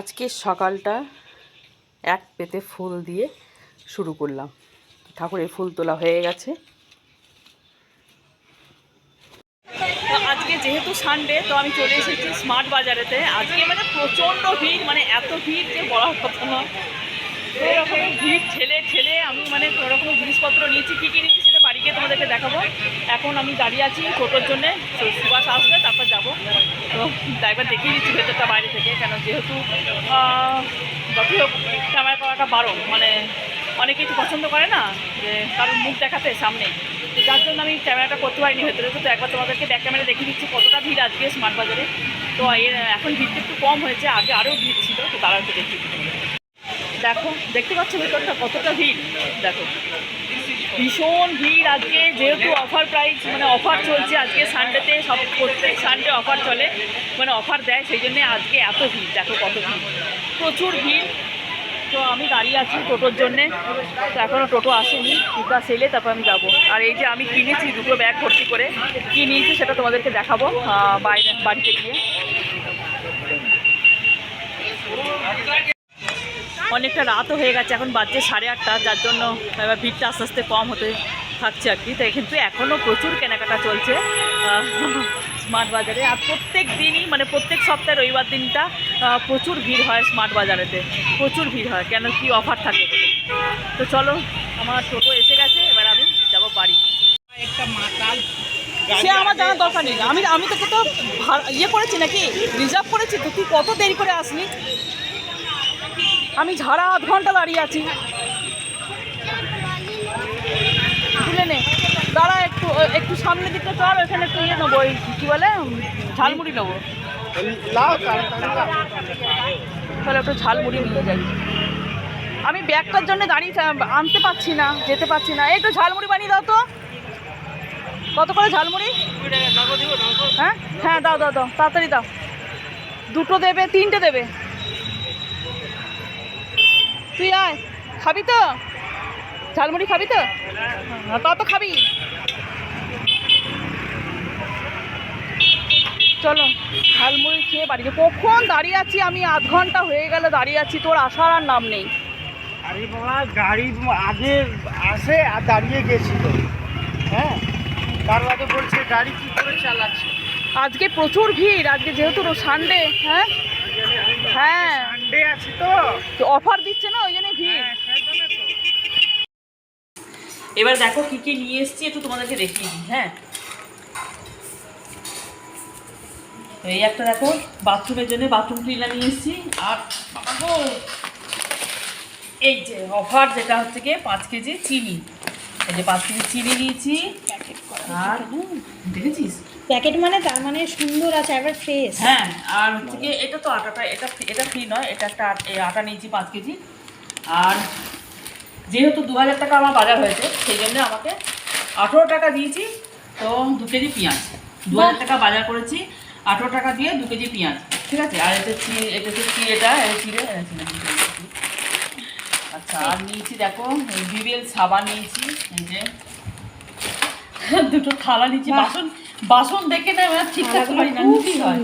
আজকে সকালটা এক পেতে ফুল দিয়ে শুরু করলাম। ঠাকুরের ফুল তোলা হয়ে গেছে। আজকে যেহেতু সানডে তো আমি চলে এসেছি স্মার্ট বাজারেতে আজকে মানে প্রচণ্ড ভিড় মানে এত ভিড় যে বলার কথা নয় ভিড় ঠেলে ঠেলে আমি মানে কোনো রকমের জিনিসপত্র নিয়েছি, কী কী নিয়েছি গিয়ে তোমাদেরকে দেখাবো। এখন আমি দাঁড়িয়ে আছি টোটোর জন্যে। সুবাস আসবে, তারপর যাব। তো ড্রাইভার দেখিয়ে দিচ্ছি ভেতরটা বাইরে থেকে, কেন যেহেতু যতই হোক, ক্যামেরা করাটা বারণ মানে অনেকে একটু পছন্দ করে না যে কারোর মুখ দেখাতে সামনে। যার জন্য আমি ক্যামেরাটা করতে পারিনি ভেতরে। তো একবার তোমাদেরকে ব্যাক ক্যামেরা দেখিয়ে দিচ্ছি কতটা ভিড় আজকে স্মার্ট বাজারে। তো এখন ভিড়টা একটু কম হয়েছে, আগে আরও ভিড় ছিল, তো তারা একটু দেখিয়ে দিচ্ছি দেখো, দেখতে পাচ্ছ ভেতরটা কতটা ভিড়? দেখো। ভীষণ ভিড় আজকে, যেহেতু অফার প্রাইস মানে অফার চলছে আজকে সানডেতে সব প্রত্যেক সানডে অফার চলে মানে অফার দেয়, সেই জন্যে আজকে এত ভিড়, দেখো কত ভিড়। প্রচুর ভিড়। তো আমি দাঁড়িয়ে আছি টোটোর জন্যে। তো এখনও টোটো আসেনি, দুটা সেলে তারপর আমি যাব। আর এই যে আমি কিনেছি দুটো ব্যাগ ভর্তি করে, কী নিয়েছি সেটা তোমাদেরকে দেখাবো বাইরে বাড়িতে গিয়ে। অনেকটা রাতও হয়ে গেছে এখন বাজছে সাড়ে আটটা যার জন্য এবার ভিড়টা আস্তে আস্তে কম হতে থাকছে আর কি। তাই কিন্তু এখনও প্রচুর কেনাকাটা চলছে স্মার্ট বাজারে। আর প্রত্যেক দিনই মানে প্রত্যেক সপ্তাহে রবিবার দিনটা প্রচুর ভিড় হয় স্মার্ট বাজারেতে। প্রচুর ভিড় হয় কেন কি অফার থাকে বলে। তো চলো আমার টোটো এসে গেছে এবার আমি যাব বাড়ি। সে আমার জানার দরকার নেই। আমি আমি তোকে তো ইয়ে করেছি নাকি? রিজার্ভ করেছি তো তুই কত দেরি করে আসলি? আমি ঝাড়া আধ ঘণ্টা দাঁড়িয়ে আছি। তুলে নে। দাঁড়া একটু একটু সামনে দিকে চল ওখানে একটু ইয়ে নেব, ওই কী বলে ঝালমুড়ি নেব। তাহলে একটু ঝালমুড়ি নিয়ে যাই। আমি ব্যাগটার জন্য দাঁড়িয়ে আনতে পারছি না, যেতে পারছি না। এই একটু ঝালমুড়ি বানিয়ে দাও তো। কত করে ঝালমুড়ি? হ্যাঁ হ্যাঁ দাও দাও দাও। তাড়াতাড়ি দাও। দুটো দেবে, তিনটে দেবে তুই আয় খাবি তো? ঝালমুড়ি খাবি তো? হ্যাঁ, তত খাবি। চলো ঝালমুড়ি খেয়ে বাড়ি। কখন দাঁড়িয়ে আছি আমি? আধ ঘণ্টা হয়ে গেল দাঁড়িয়ে আছি তোর আসার আর নাম নেই। আরে বাবা গাড়ি আগে আসে আর দাঁড়িয়ে গেছিল হ্যাঁ তার বাদে বলছে গাড়ি কি করে চালাচ্ছে? আজকে প্রচুর ভিড় আজকে যেহেতু সানডে হ্যাঁ? হ্যাঁ। সানডে আছে তো। অফার দিচ্ছে না ওই জন্য ভিড়। হ্যাঁ। এবার দেখো কি কি নিয়ে এসেছি একটু তোমাদেরকে দেখিয়ে দিই হ্যাঁ? এই একটা দেখো বাথরুমের জন্য বাথরুম ক্লিনার নিয়ে এসেছি আর এই যে অফার যেটা হচ্ছে গিয়ে পাঁচ কেজি চিনি। এই যে পাঁচ কেজি চিনি নিয়েছি আর দেখেছিস? প্যাকেট মানে তার মানে সুন্দর আছে একবার ফ্রেশ হ্যাঁ আর হচ্ছে গিয়ে এটা তো আটাটা এটা এটা ফ্রি নয় এটা একটা আট- আটা নিয়েছি পাঁচ কেজি। আর যেহেতু দু হাজার টাকা আমার বাজার হয়েছে সেই জন্য আমাকে আঠেরো টাকা দিয়েছি তো দু কেজি পেঁয়াজ। দু হাজার টাকা বাজার করেছি আঠেরো টাকা দিয়ে দু কেজি পেঁয়াজ ঠিক আছে? আর এটা চিড়ে এটা হচ্ছে এটা চিড়ে আচ্ছা আর নিয়েছি দেখো বিবিএল সাবান নিয়েছি এই যে। দুটো থালা নিয়েছি বাসন বাসন দেখে না আমার ঠিক পারি না হয়।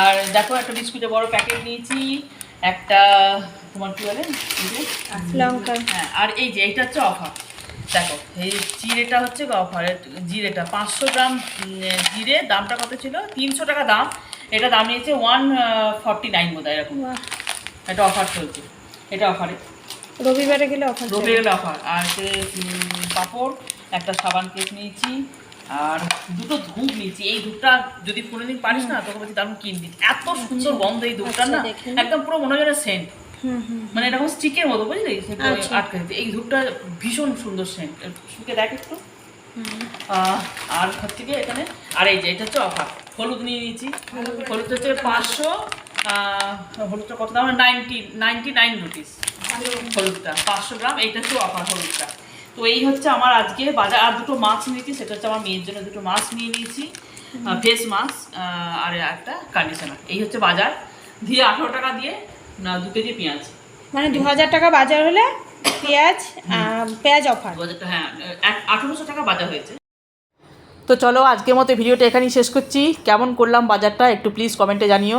আর দেখো একটা বিস্কুটের বড় প্যাকেট নিয়েছি একটা তোমার কি বলে? লঙ্কা। হ্যাঁ আর এই যে এইটা হচ্ছে অফার। দেখো এই জিরেটা হচ্ছে অফারের জিরেটা। পাঁচশো গ্রাম জিরে দামটা কত ছিল? তিনশো টাকা দাম। এটা দাম নিয়েছে ওয়ান ফর্টি নাইন বোধ হয় এরকম এটা অফার চলছে। এটা অফারে। রবিবারে গেলে অফার রবি গেলে অফার। আর পাঁপড় একটা সাবান কেস নিয়েছি। আর দুটো ধূপ নিয়েছি। এই ধূপটা যদি কোনোদিন পারিস না তোকে বলছি দারুণ কিনবি। এত সুন্দর গন্ধ এই ধূপটা আচ্ছা, না। একদম পুরো মনে হয় সেন্ট মানে এরকম স্টিকের মতো বুঝলি? আচ্ছা। আটকে দিতে এই ধূপটা ভীষণ সুন্দর সেন্ট শুকে দেখ একটু। আর হচ্ছে কি এখানে আর এই যে এটা হচ্ছে অফার হলুদ নিয়ে নিয়েছি। হলুদ। হচ্ছে পাঁচশো হলুদটা কত দাম? নাইনটি নাইনটি নাইন রুপিস হলুদটা পাঁচশো গ্রাম। এইটা হচ্ছে অফার হলুদটা। তো এই হচ্ছে আমার আজকে বাজার আর দুটো মাছ নিয়েছি সেটা হচ্ছে আমার মেয়ের জন্য দুটো মাছ নিয়ে নিয়েছি। ফেস মাস্ক আর একটা কন্ডিশনার এই হচ্ছে বাজার। দিয়ে আঠেরো টাকা দিয়ে না দু কেজি পেঁয়াজ। মানে দু হাজার টাকা বাজার হলে পেঁয়াজ পেঁয়াজ অফার হ্যাঁ আঠেরোশো টাকা বাজার হয়েছে। তো চলো আজকের মতো ভিডিওটা এখানেই শেষ করছি। কেমন করলাম বাজারটা একটু প্লিজ কমেন্টে জানিও।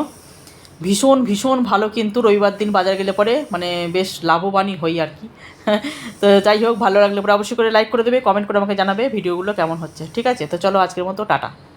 ভীষণ ভীষণ ভালো কিন্তু রবিবার দিন বাজার গেলে পরে মানে বেশ লাভবানই হই আর কি। তো যাই হোক, ভালো লাগলে পরে অবশ্যই করে লাইক করে দেবে কমেন্ট করে আমাকে জানাবে ভিডিওগুলো কেমন হচ্ছে। ঠিক আছে, তো চলো আজকের মতো, টাটা।